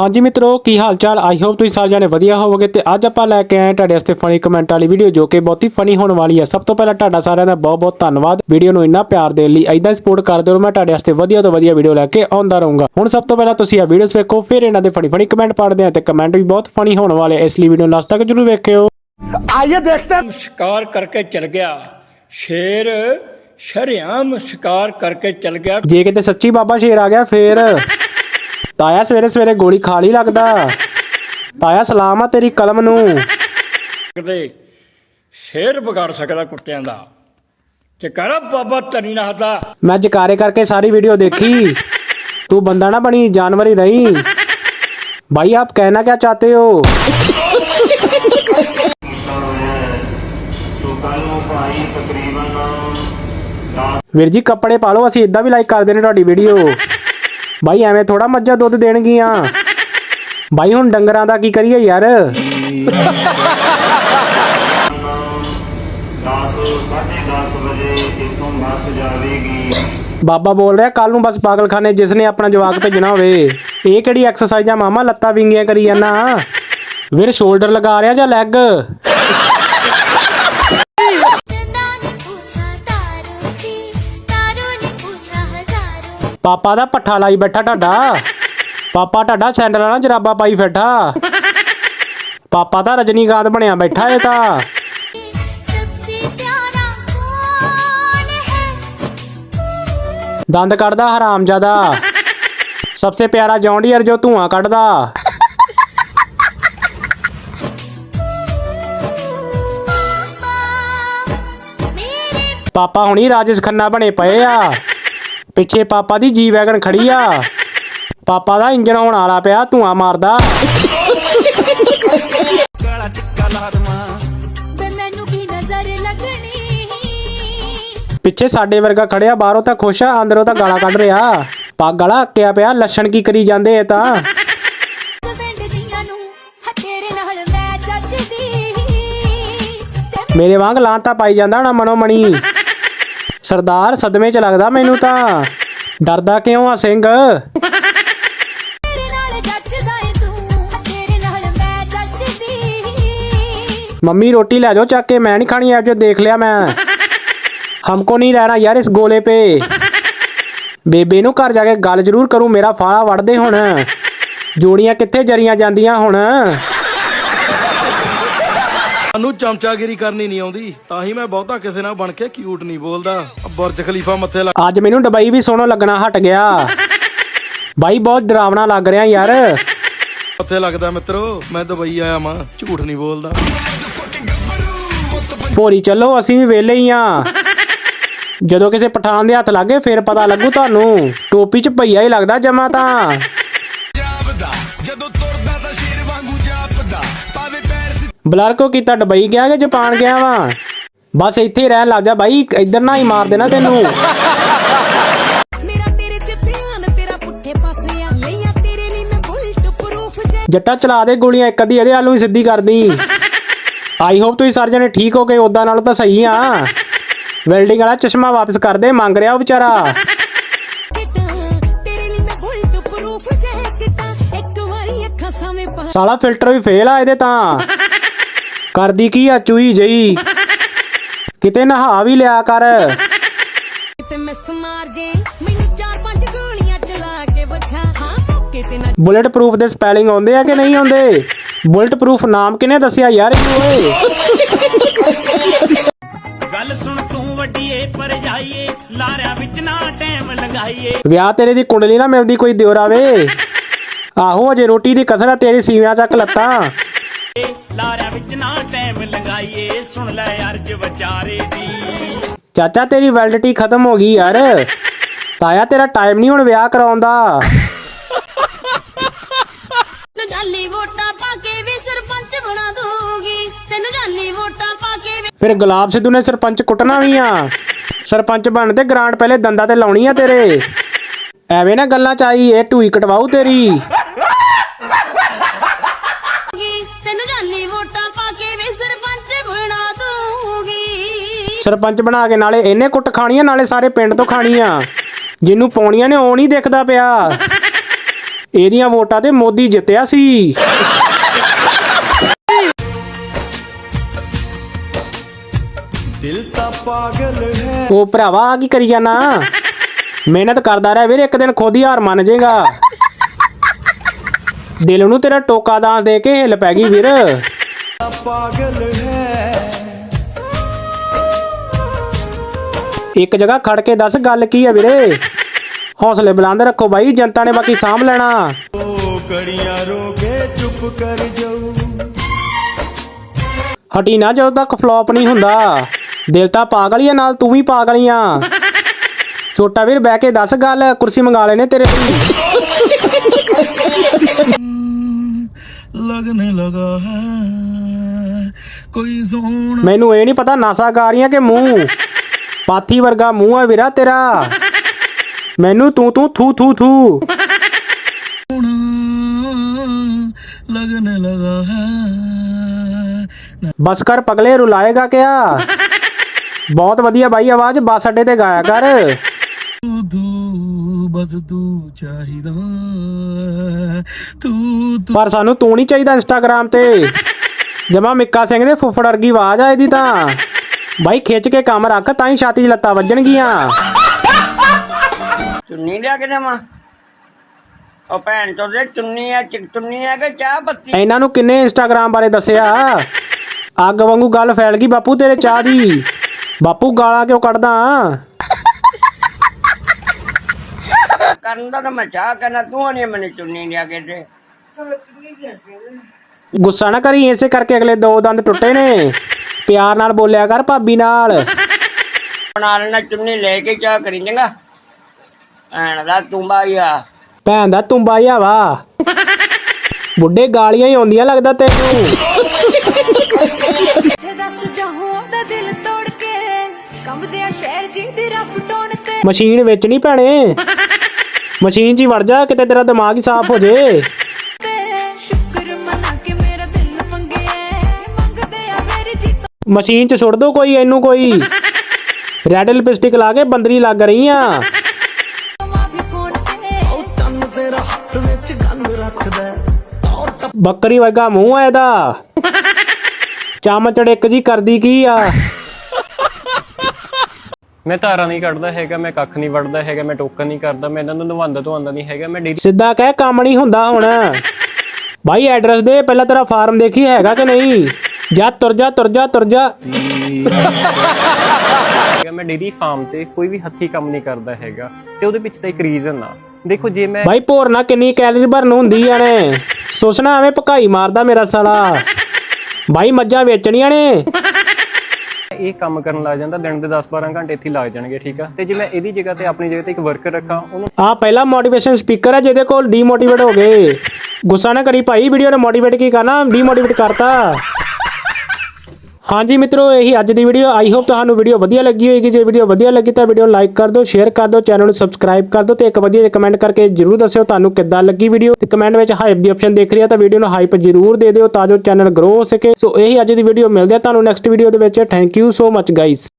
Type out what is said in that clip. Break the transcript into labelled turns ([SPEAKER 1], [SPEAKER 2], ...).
[SPEAKER 1] ਹਾਂਜੀ ਮਿੱਤਰੋ ਕੀ ਹਾਲ ਚਾਲ ਆਈ ਹੋਪ ਤੁਸੀਂ ਸਾਰੇ ਜਾਣੇ ਵਧੀਆ ਹੋਵੋਗੇ ਤੇ ਅੱਜ ਆਪਾਂ ਲੈ ਕੇ ਆਏ ਤੁਹਾਡੇ ਵਾਸਤੇ ਫਨੀ ਕਮੈਂਟ ਵਾਲੀ ਵੀਡੀਓ ਜੋ ਕਿ ਬਹੁਤ ਹੀ ਫਨੀ ਹੋਣ ਵਾਲੀ ਹੈ। ਸਭ ਤੋਂ ਪਹਿਲਾਂ ਤੁਹਾਡਾ ਸਾਰਿਆਂ ਦਾ ਬਹੁਤ ਬਹੁਤ ਧੰਨਵਾਦ। ਵੀਡੀਓ ਨੂੰ ਇੰਨਾ ਪਿਆਰ ਦੇਣ ਲਈ ਐਦਾਂ ਸਪੋਰਟ ਕਰਦੇ ਰਹੋ ਮੈਂ ਤੁਹਾਡੇ ਵਾਸਤੇ ਵਧੀਆ ਤੋਂ ਵਧੀਆ ਵੀਡੀਓ ਲੈ ਕੇ ਆਉਂਦਾ ਰਹੂੰਗਾ। ਹੁਣ ਸਭ ਤੋਂ ਪਹਿਲਾਂ ਤੁਸੀਂ ਇਹ ਵੀਡੀਓਸ ਵੇਖੋ ਫਿਰ ਇਹਨਾਂ ਦੇ ਫਨੀ ਫਨੀ ਕਮੈਂਟ ਪੜ੍ਹਦੇ ਆ ਤੇ ਕਮੈਂਟ ਵੀ ਬਹੁਤ ਫਨੀ ਹੋਣ ਵਾਲੇ ਇਸ ਲਈ ਵੀਡੀਓ ਨੂੰ ਤੱਕ ਜਰੂਰ ਵੇਖਿਓ।
[SPEAKER 2] ਆਈਏ ਦੇਖਦੇ
[SPEAKER 3] ਸ਼ਿਕਾਰ ਕਰਕੇ ਚਲ ਗਿਆ। ਸ਼ੇਰ ਸ਼ਰਿਆਮ ਸ਼ਿਕਾਰ ਕਰਕੇ ਚਲ ਗਿਆ।
[SPEAKER 1] ਜੇ ਕਿਤੇ ਸੱਚੀ ਬਾਬਾ ਸ਼ੇਰ ਆ ਗਿਆ ਫੇਰ ਤਾਇਆ ਸਵੇਰੇ ਸਵੇਰੇ ਗੋਲੀ ਖਾ ਲਈ ਲੱਗਦਾ ਤਾਇਆ ਸਲਾਮ ਆ ਤੇਰੀ ਕਲਮ ਨੂੰ
[SPEAKER 3] ਕਿਤੇ ਸ਼ੇਰ ਵਿਗਾੜ ਸਕਦਾ ਕੁੱਤਿਆਂ ਦਾ ਤੇ ਕਰ ਬਾਬਾ ਤਨੀ ਨਾ ਹੱਦਾ
[SPEAKER 1] ਮੈਂ ਜਕਾਰੇ ਕਰਕੇ ਸਾਰੀ वीडियो देखी तू बंदा ना बनी जानवर ही नहीं भाई आप कहना क्या चाहते हो
[SPEAKER 4] ਤੋ ਕੱਲ ਨੂੰ ਭਾਈ ਤਕਰੀਬਨ 10
[SPEAKER 1] ਵੀਰ ਜੀ ਕੱਪੜੇ ਪਾ ਲਓ ਅਸੀਂ ਇਦਾਂ ਵੀ ਲਾਈਕ ਕਰਦੇ ਨੇ ਤੁਹਾਡੀ ਵੀਡੀਓ ਬਾਈ, ਐਵੇਂ ਥੋੜਾ ਮੱਝਾਂ ਦੁੱਧ ਦੇਣਗੀਆਂ। ਬਾਈ, ਹੁਣ ਡੰਗਰਾਂ ਦਾ ਕੀ ਕਰੀਏ ਯਾਰ? ਬਾਬਾ ਬੋਲ ਰਿਹਾ ਕੱਲ ਨੂੰ ਬਸ ਪਾਗਲਖਾਨੇ ਜਿਸ ਨੇ ਆਪਣਾ ਜਵਾਕ ਭੇਜਣਾ ਹੋਵੇ। ਇਹ ਕਿਹੜੀ ਐਕਸਰਸਾਈਜ਼ ਮਾਮਾ, ਲੱਤਾਂ ਵਿੰਗੀਆਂ ਕਰੀ ਜਾਂਦਾ ਵੀਰ ਸ਼ੋਲਡਰ ਲਗਾ ਰਿਹਾ ਜਾਂ ਲੈਗ ਪਾਪਾ ਦਾ ਪੱਠਾ ਲਾਈ ਬੈਠਾ ਟਾਡਾ ਪਾਪਾ ਟਾਡਾ ਸੈਂਡਲ ਨਾਲ ਜਰਾਬਾ ਪਾਈ ਬੈਠਾ ਪਾਪਾ ਦਾ ਰਜਨੀਕਾਂਤ ਬਣਿਆ ਬੈਠਾ ਇਹ ਤਾਂ। ਦੰਦ ਕੱਢਦਾ ਹਰਾਮਜ਼ਾਦਾ ਸਭ ਤੋਂ ਪਿਆਰਾ ਜੌਂਡੀਅਰ ਜੋ ਧੂਆਂ ਕੱਢਦਾ। ਪਾਪਾ ਹੁਣੀ ਰਾਜੇਸ਼ ਖੰਨਾ ਬਣੇ ਪਏ ਆ। ਪਿੱਛੇ ਪਾਪਾ ਦੀ ਜੀ ਵੈਗਨ ਖੜੀ ਆ। ਪਾਪਾ ਦਾ ਇੰਜਣ ਆਉਣ ਵਾਲਾ ਪਿਆ ਧੂਆ ਮਾਰਦਾ। ਪਿੱਛੇ ਸਾਡੇ ਵਰਗਾ ਖੜਿਆ ਬਾਹਰੋਂ ਤਾਂ ਖੁਸ਼ ਆ ਅੰਦਰੋਂ ਤਾਂ ਗਾਲਾਂ ਕੱਢ ਰਿਹਾ। ਪੱਗ ਵਾਲਾ ਅੱਕਿਆ ਪਿਆ ਲੱਛਣ ਕੀ ਕਰੀ ਜਾਂਦੇ ਇਹ ਤਾਂ। ਮੇਰੇ ਵਾਂਗ ਲਾਂਤਾ ਪਾਈ ਜਾਂਦਾ ਹੋਣਾ ਮਨੋ ਸਰਦਾਰ ਸਦਮੇ 'ਚ ਲੱਗਦਾ ਮੈਨੂੰ ਤਾਂ। ਡਰਦਾ ਕਿਉਂ ਆ ਸਿੰਘ?
[SPEAKER 5] ਮੰਮੀ ਰੋਟੀ ਲੈ ਜਾਓ ਚੱਕ ਕੇ ਮੈਂ
[SPEAKER 1] ਨਹੀਂ ਖਾਣੀ ਐ ਜੋ ਦੇਖ ਲਿਆ ਮੈਂ। ਹਮਕੋ ਨਹੀਂ ਰਹਿਣਾ ਯਾਰ ਇਸ ਗੋਲੇ ਪੇ। ਬੇਬੇ ਨੂੰ ਘਰ ਜਾ ਕੇ ਗੱਲ ਜ਼ਰੂਰ ਕਰੂ ਮੇਰਾ ਫਾਲਾ ਵੜਦੇ ਹੁਣ। ਜੋੜੀਆਂ ਕਿੱਥੇ ਜਰੀਆਂ ਜਾਂਦੀਆਂ ਹੁਣ?
[SPEAKER 6] ਸਾਨੂੰ ਚਮਚਾਗਿਰੀ ਕਰਨੀ ਨਹੀਂ ਆਉਂਦੀ ਤਾਂ ਹੀ ਮੈਂ ਬਹੁਤਾ ਕਿਸੇ ਨਾਲ ਬਣ ਕੇ ਕਿਊਟ ਨਹੀਂ ਬੋਲਦਾ। ਬੁਰਜ ਖਲੀਫਾ ਮੱਥੇ ਲੱਗ
[SPEAKER 1] ਅੱਜ ਮੈਨੂੰ ਡਬਈ ਵੀ ਸੋਹਣਾ ਲੱਗਣਾ ਹਟ ਗਿਆ। ਬਾਈ ਬਹੁਤ ਡਰਾਵਣਾ ਲੱਗ ਰਿਹਾ ਯਾਰ।
[SPEAKER 6] ਮੱਥੇ ਲੱਗਦਾ ਮਿੱਤਰੋ ਮੈਂ ਦੁਬਈ ਆਇਆ ਮਾਂ ਝੂਠ ਨਹੀਂ ਬੋਲਦਾ।
[SPEAKER 1] ਭੋਰੀ ਚੱਲੋ ਅਸੀਂ ਵੀ ਵਿਹਲੇ ਹੀ ਆ। ਜਦੋਂ ਕਿਸੇ ਪਠਾਨ ਦੇ ਹੱਥ ਲੱਗੇ ਫਿਰ ਪਤਾ ਲੱਗੂ ਤੁਹਾਨੂੰ। ਟੋਪੀ 'ਚ ਭਈਆ ਹੀ ਲੱਗਦਾ ਜਮਾ ਤਾਂ। ਬਲਰ ਕੋ ਕੀਤਾ ਡਬਈ ਗਿਆ ਕਿ ਜਾਪਾਨ ਗਿਆ ਵਾ? ਬਸ ਇੱਥੇ ਰਹਿਣ ਲੱਗ ਜਾ ਬਾਈ ਇੱਧਰ ਨਾ ਹੀ ਮਾਰ ਦੇਣਾ ਤੈਨੂੰ।
[SPEAKER 7] ਮੇਰਾ ਤੇਰੇ ਚ ਧਿਆਨ ਤੇਰਾ ਪੁੱਠੇ ਪਾਸੇ ਆ ਲਈਆਂ ਤੇਰੇ ਲਈ ਮੈਂ ਬੁਲਟ ਪ੍ਰੂਫ ਜੇ।
[SPEAKER 1] ਜੱਟਾ ਚਲਾ ਦੇ ਗੋਲੀਆਂ ਇੱਕ ਅੱਧੀ ਇਹਦੇ ਆਲੂ ਹੀ ਸਿੱਧੀ ਕਰਦੀ ਆਈ ਹੋਪ ਤੁਸੀਂ ਸਾਰੇ ਜਣੇ ਠੀਕ ਹੋ ਗਏ ਉਦਾਂ ਨਾਲੋਂ ਤਾਂ ਸਹੀ ਆ। ਵੈਲਡਿੰਗ ਵਾਲਾ ਚਸ਼ਮਾ ਵਾਪਸ ਕਰ ਦੇ ਮੰਗ ਰਿਹਾ ਉਹ ਵਿਚਾਰਾ। ਸਾਲਾ ਫਿਲਟਰ ਵੀ ਫੇਲ ਆ ਇਹਦੇ ਤਾਂ। ਕਰਦੀ ਕੀ ਆ ਚੂਈ ਜਈ? ਕਿਤੇ ਨਹਾ ਵੀ ਲਿਆ ਕਰ।
[SPEAKER 7] ਤੇ ਮਿਸ ਮਾਰ ਜੇ ਮੈਨੂੰ ਚਾਰ ਪੰਜ ਗੋਲੀਆਂ ਚਲਾ ਕੇ ਵਿਖਾ। ਹਾਂ ਮੌਕੇ ਤੇ ਨਾ
[SPEAKER 1] ਬੁਲੇਟ ਪ੍ਰੂਫ ਦੇ ਸਪੈਲਿੰਗ ਆਉਂਦੇ ਆ ਕਿ ਨਹੀਂ ਆਉਂਦੇ? ਬੁਲੇਟ ਪ੍ਰੂਫ ਨਾਮ ਕਿਹਨੇ ਦੱਸਿਆ ਯਾਰ ਇਹਨੂੰ ਓਏ?
[SPEAKER 8] ਗੱਲ ਸੁਣ ਤੂੰ ਵੱਡੀਏ ਪਰ ਜਾਈਏ ਲਾਰਿਆਂ ਵਿੱਚ ਨਾ ਟਾਈਮ ਲੰਗਾਈਏ।
[SPEAKER 1] ਵਿਆਹ ਤੇਰੇ ਦੀ ਕੁੰਡਲੀ ਨਾ ਮਿਲਦੀ ਕੋਈ ਦਿਓਰ ਆਵੇ ਆਹੋ ਅਜੇ ਰੋਟੀ ਦੀ ਕਸਰ ਆ ਤੇਰੀ ਸੀਵਿਆਂ ਚੱਕ ਲੱਤਾਂ।
[SPEAKER 8] ਲਾਰਿਆਂ ਵਿੱਚ ਨਾ ਟਾਈਮ ਲੰਗਾਈਏ। ਸੁਣ ਲੈ ਅਰਜ ਵਿਚਾਰੇ ਦੀ।
[SPEAKER 1] ਚਾਚਾ ਤੇਰੀ ਵੈਲਿਡਿਟੀ ਖਤਮ ਹੋ ਗਈ ਯਾਰ। ਤਾਇਆ ਤੇਰਾ ਟਾਈਮ ਨਹੀਂ ਹੁਣ ਵਿਆਹ ਕਰਾਉਣ ਦਾ
[SPEAKER 7] ਤੈਨੂੰ ਜਾਲੀ ਵੋਟਾਂ ਪਾ ਕੇ ਵੀ ਸਰਪੰਚ ਬਣਾ ਦੂੰਗੀ ਤੈਨੂੰ ਜਾਲੀ ਵੋਟਾਂ ਪਾ ਕੇ ਵੀ
[SPEAKER 1] ਫਿਰ ਗੁਲਾਬ ਸਿੱਧੂ ਨੇ ਸਰਪੰਚ ਕੁੱਟਣਾ ਵੀ ਆ। ਸਰਪੰਚ ਬਣ ਤੇ ਗ੍ਰਾਂਟ ਪਹਿਲੇ ਦੰਦਾਂ ਤੇ ਲਾਉਣੀ ਆ ਤੇਰੇ। ਐਵੇਂ ਨਾ ਗੱਲਾਂ ਚ ਆਈ ਇਹ ਢੂਈ ਕਟਵਾਉ ਤੇਰੀ।
[SPEAKER 7] ਸਰਪੰਚ ਬਣਾ
[SPEAKER 1] ਕੇ ਨਾਲੇ ਇਹਨੇ ਕੁੱਟ ਖਾਣੀ ਆ ਨਾਲੇ ਸਾਰੇ ਪਿੰਡ ਤੋਂ ਖਾਣੀ ਆ ਜਿਹਨੂੰ ਪਾਉਣੀਆਂ ਨੇ ਉਹ ਨਹੀਂ ਦਿਖਦਾ ਪਿਆ। ਇਹਦੀਆਂ ਵੋਟਾਂ ਤੇ ਮੋਦੀ ਜਿੱਤਿਆ ਸੀ।
[SPEAKER 4] ਦਿਲ ਤਾਂ ਪਾਗਲ ਹੈ।
[SPEAKER 1] ਉਹ ਭਰਾਵਾ ਕੀ ਕਰੀ ਜਾਣਾ ਮਿਹਨਤ ਕਰਦਾ ਰਹਿ ਵੀਰ ਇੱਕ ਦਿਨ ਖੁਦ ਹੀ ਹਾਰ ਮੰਨ ਜਾਏਗਾ। ਦਿਲ ਨੂੰ ਤੇਰਾ ਟੋਕਾ ਦਾਂ ਦੇ ਕੇ ਹਿੱਲ ਪੈ ਗਈ ਵੀਰ।
[SPEAKER 4] ਪਾਗਲ
[SPEAKER 1] ਇੱਕ ਜਗ੍ਹਾ ਖੜ ਕੇ ਦੱਸ ਗੱਲ ਕੀ ਹੈ ਵੀਰੇ? ਹੌਸਲੇ ਬੁਲੰਦ ਰੱਖੋ ਬਾਈ ਜਨਤਾ ਨੇ ਬਾਕੀ ਸਾਂਭ ਲੈਣਾ।
[SPEAKER 4] ਕੜੀਆਂ
[SPEAKER 1] ਹਟੀ ਨਾ ਜਦੋਂ ਤੱਕ ਫਲॉप ਨਹੀਂ ਹੁੰਦਾ। ਦਿਲ ਤਾਂ ਪਾਗਲ ਹੀ ਨਾਲ ਤੂੰ ਵੀ ਪਾਗਲ ਹੀ ਆ। ਛੋਟਾ ਵੀਰ ਬਹਿ ਕੇ ਦੱਸ ਗੱਲ ਕੁਰਸੀ ਮੰਗਾ ਲੈਨੇ ਤੇਰੇ ਲਈ
[SPEAKER 6] ਲਗਨੇ ਲਗਾ ਹੈ ਕੋਈ ਜ਼ੋਨ
[SPEAKER 1] ਮੈਨੂੰ ਇਹ ਨਹੀਂ ਪਤਾ ਨਾਸਾ ਕਾਰੀਆਂ ਕਿ ਮੂੰਹ। ਪਾਥੀ ਵਰਗਾ ਮੂੰਹ ਆ ਵੀਰਾ ਤੇਰਾ ਮੈਨੂੰ ਤੂੰ ਤੂੰ ਥੂ ਥੂ ਥੂ
[SPEAKER 6] लगने लगा है
[SPEAKER 1] ਬਸ ਕਰ ਪਗਲੇ ਰੁਲਾਏਗਾ ਕਿਆ ਬਹੁਤ ਵਧੀਆ ਬਾਈ ਆਵਾਜ਼ ਬੱਸ ਅੱਡੇ ਤੇ ਗਾਇਆ ਕਰ
[SPEAKER 6] ਤੂੰ ਤੂੰ ਬਸ ਤੂੰ ਚਾਹੀਦਾ ਤੂੰ ਤੂੰ
[SPEAKER 1] ਪਰ ਸਾਨੂੰ ਤੂੰ ਨਹੀਂ ਚਾਹੀਦਾ ਇੰਸਟਾਗ੍ਰਾਮ ਤੇ ਜਮਾ ਮਿੱਕਾ ਸਿੰਘ ਦੇ ਫੁੱਫੜ ਵਰਗੀ ਆਵਾਜ਼ ਆ ਇਹਦੀ ਤਾਂ ਬਾਈ ਖਿੱਚ ਕੇ ਕੰਮ ਰੱਖ ਤਾਂ ਹੀ ਛਾਤੀ 'ਚ ਲੱਤਾਂ ਵੱਜਣਗੀਆਂ।
[SPEAKER 9] ਚੁੰਨੀ ਲਿਆ ਕੇ ਦੇਵਾਂ? ਉਹ ਭੈਣ ਚੋਦ ਦੇ ਚੁੰਨੀ ਆ ਚਿਕ ਚੁੰਨੀ ਆ ਕਿ ਚਾਹ ਪੱਤੀ?
[SPEAKER 1] ਇਹਨਾਂ ਨੂੰ ਕਿੰਨੇ ਇੰਸਟਾਗ੍ਰਾਮ ਬਾਰੇ ਦੱਸਿਆ? ਅੱਗ ਵਾਂਗੂ ਗੱਲ ਫੈਲ ਗਈ ਬਾਪੂ ਤੇਰੇ ਚਾਹ ਦੀ। ਬਾਪੂ ਗਾਲਾਂ ਕਿਉਂ ਕੱਢਦਾ?
[SPEAKER 9] ਕਰਨ ਦਾ ਤਾਂ ਮੈਂ ਚਾਹ ਕਰਨਾ ਤੂੰ ਨਹੀਂ ਮੈਨੂੰ ਚੁੰਨੀ ਲਿਆ ਕੇ ਦੇ।
[SPEAKER 1] ਗੁੱਸਾ ਨਾ ਕਰੀ ਇਸੇ ਕਰਕੇ ਅਗਲੇ ਦੋ ਦੰਦ ਟੁੱਟੇ ਨੇ। ਪਿਆਰ ਨਾਲ ਬੋਲਿਆ ਕਰ ਭਾਬੀ ਨਾਲ।
[SPEAKER 9] ਬਣਾ ਲੈਣਾ ਚੁੰਨੀ ਲੈ ਕੇ ਚਾਹ ਕਰੀ ਚੰਗਾ। ਭੈਣ ਦਾ ਤੁੰਬਾ ਹੀ ਆ।
[SPEAKER 1] ਭੈਣ ਦਾ ਤੁੰਬਾ ਹੀ ਵਾ। ਬੁੱਢੇ ਗਾਲੀਆਂ ਹੀ ਆਉਂਦੀਆਂ ਲੱਗਦਾ ਤੈਨੂੰ।
[SPEAKER 5] ਤੇ ਦੱਸ ਜਾਹੂੰ ਦਾ ਦਿਲ ਤੋੜ ਕੇ। ਕੰਬਦੇ ਆ ਸ਼ਹਿਰ ਜੀ ਦੀ ਰਫ ਟੋਨ ਤੇ।
[SPEAKER 1] ਮਸ਼ੀਨ ਵਿੱਚ ਨਹੀਂ ਭੈਣੇ। ਮਸ਼ੀਨ 'ਚ ਹੀ ਵੜ ਜਾ ਕਿਤੇ ਤੇਰਾ ਦਿਮਾਗ ਹੀ ਸਾਫ਼ ਹੋ ਜੇ। ਮਸ਼ੀਨ 'ਚ ਸੁੱਟ ਦੋ ਕੋਈ ਇਹਨੂੰ ਕੋਈ। ਰੈਡ ਲਿਪਸਟਿਕ ਲਾ ਕੇ ਬੰਦਰੀ ਲੱਗ ਰਹੀ ਆ।
[SPEAKER 5] ਮਾਂ ਵੀ ਫੋਨ ਤੇ
[SPEAKER 6] ਤਨ ਤੇਰਾ ਹੱਥ ਵਿੱਚ ਗੰਨ ਰੱਖਦਾ ਔਰ ਟੱਪ
[SPEAKER 1] ਬੱਕਰੀ ਵਰਗਾ ਮੂੰਹ ਆ ਇਹਦਾ। ਚਮ ਚੜਿੱਕ ਜੀ ਕਰਦੀ ਕੀ ਆ?
[SPEAKER 10] ਮੈਂ ਧਾਰਾਂ ਨਹੀਂ ਕੱਢਦਾ ਹੈਗਾ ਮੈਂ ਕੱਖ ਨਹੀਂ ਵੜਦਾ ਹੈਗਾ ਮੈਂ ਟੋਕਨ ਨਹੀਂ ਕਰਦਾ ਮੈਂ ਇਹਨਾਂ ਨੂੰ ਨਵਾਉਂਦਾ ਧਵਾਉਂਦਾ ਨਹੀਂ ਹੈਗਾ ਮੈਂ
[SPEAKER 1] ਸਿੱਧਾ ਕਹਿ ਕੰਮ ਨਹੀਂ ਹੁੰਦਾ ਹੁਣ। ਭਾਈ ਐਡਰੈਸ ਦੇ ਪਹਿਲਾਂ ਤੇਰਾ ਫਾਰਮ ਦੇਖੀ ਹੈਗਾ ਕਿ ਨਹੀਂ? ਜਾ ਤੁਰ ਜਾ ਤੁਰ ਜਾ ਤੁਰ ਜਾ।
[SPEAKER 10] ਹੈਗਾ ਮੈਂ ਡੇਰੀ ਫਾਰਮ ਤੇ ਕੋਈ ਵੀ ਹੱਥੀ ਕੰਮ ਨਹੀਂ ਕਰਦਾ ਹੈਗਾ ਤੇ ਉਹਦੇ ਪਿੱਛੇ ਤਾਂ ਇੱਕ ਰੀਜ਼ਨ ਆ। ਦੇਖੋ ਜੇ ਮੈਂ
[SPEAKER 1] ਭਾਈ ਭੋਰਨਾ ਕਿੰਨੀ ਕੈਲਰੀ ਭਰਨ ਹੁੰਦੀ ਆ ਨੇ। ਸੋਚਣਾ ਐਵੇਂ ਭਕਾਈ ਮਾਰਦਾ ਮੇਰਾ ਸਾਲਾ। ਭਾਈ ਮੱਝਾਂ ਵੇਚਣੀਆਂ ਨੇ।
[SPEAKER 10] ਇਹ ਕੰਮ ਕਰਨ ਲੱਗ ਜਾਂਦਾ ਦਿਨ ਦੇ 10-12 ਘੰਟੇ ਇੱਥੇ ਹੀ ਲੱਗ ਜਾਣਗੇ ਠੀਕ ਆ? ਤੇ ਜੇ ਮੈਂ ਇਹਦੀ ਜਗ੍ਹਾ ਤੇ ਆਪਣੀ ਜਗ੍ਹਾ ਤੇ ਇੱਕ ਵਰਕਰ ਰੱਖਾਂ ਉਹਨੂੰ
[SPEAKER 1] ਆ ਪਹਿਲਾ ਮੋਟੀਵੇਸ਼ਨ ਸਪੀਕਰ ਹੈ ਜਿਹਦੇ ਕੋਲ ਡੀਮੋਟੀਵੇਟ ਹੋ ਗਏ। ਗੁੱਸਾ ਨਾ ਕਰੀ ਭਾਈ ਵੀਡੀਓ ਨੇ ਮੋਟੀਵੇਟ ਕੀ ਕਰਨਾ? ਡੀਮੋਟੀਵੇਟ ਕਰਤਾ। ਹਾਂਜੀ ਮਿੱਤਰੋ, ਇਹੀ ਅੱਜ ਦੀ ਵੀਡੀਓ ਆਈ ਹੋਪ ਤੁਹਾਨੂੰ ਵੀਡੀਓ ਵਧੀਆ ਲੱਗੀ ਹੋਏਗੀ। ਜੇ ਵੀਡੀਓ ਵਧੀਆ ਲੱਗੀ ਤਾਂ ਵੀਡੀਓ ਨੂੰ ਲਾਈਕ ਕਰ ਦਿਓ ਸ਼ੇਅਰ ਕਰ ਦਿਓ ਚੈਨਲ ਨੂੰ ਸਬਸਕ੍ਰਾਈਬ ਕਰ ਦਿਓ ਤੇ ਇੱਕ ਵਧੀਆ ਜਿਹਾ ਕਮੈਂਟ ਕਰਕੇ ਜਰੂਰ ਦੱਸਿਓ ਤੁਹਾਨੂੰ ਕਿੱਦਾਂ ਲੱਗੀ ਵੀਡੀਓ ਤੇ ਕਮੈਂਟ ਵਿੱਚ ਹਾਈਪ ਦੀ ਆਪਸ਼ਨ ਦੇਖ ਰਹੀ ਹੈ ਤਾਂ ਵੀਡੀਓ ਨੂੰ ਹਾਈਪ ਜਰੂਰ ਦੇ ਦਿਓ ਤਾਂ ਜੋ ਚੈਨਲ ਗਰੋ ਹੋ ਸਕੇ। ਸੋ ਇਹੀ ਅੱਜ ਦੀ ਵੀਡੀਓ ਮਿਲਦੇ ਆ ਤੁਹਾਨੂੰ ਨੈਕਸਟ ਵੀਡੀਓ ਦੇ ਵਿੱਚ। Thank you so much guys